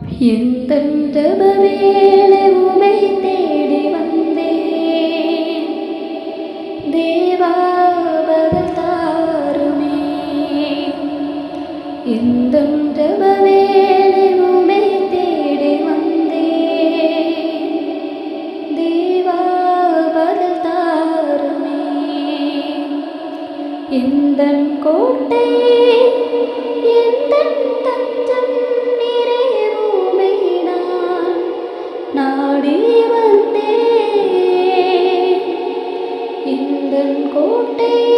എന്തെന്ത് വേളവുമേ തേടി വന്നേ. ദേവാബദൽ താരുമേ എന്തെന്ത് വേളവുമേ തേടി വന്നേ. ദേവാബദൽ താരുമേ എന്തൻ കോട്ടേ Amen.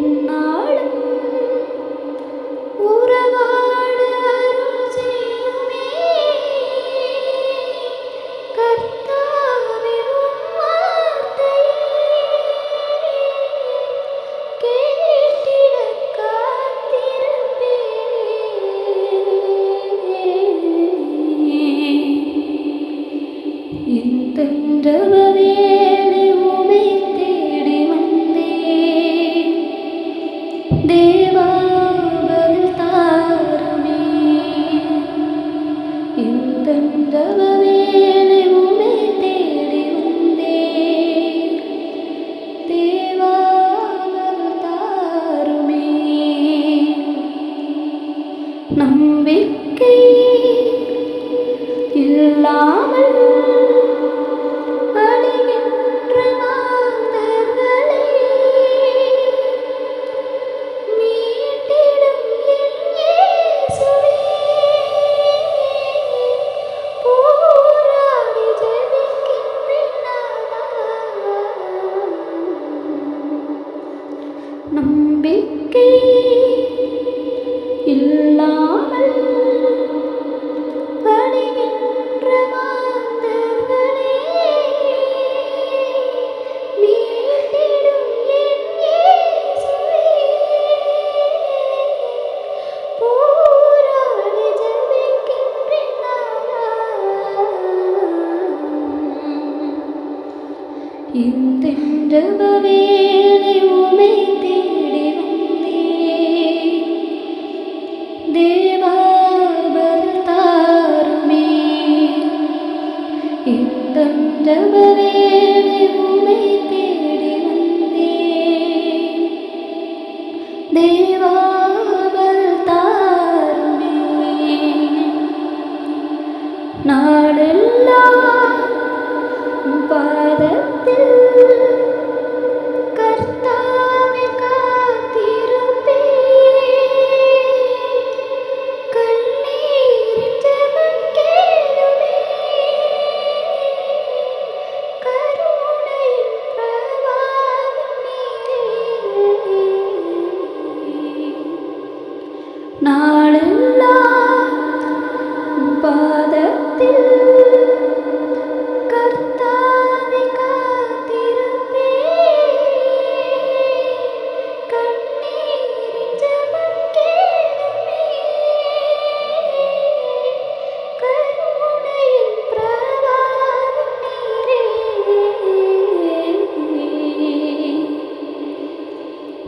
in ഇന്ദുവേളയുമേ തേടി വന്നേ? ദേവാവതാരുമേ ഇന്ദുവേളയുമേ തേടി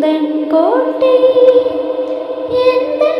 എന്തൻ കോട്ടേ എന്തൻ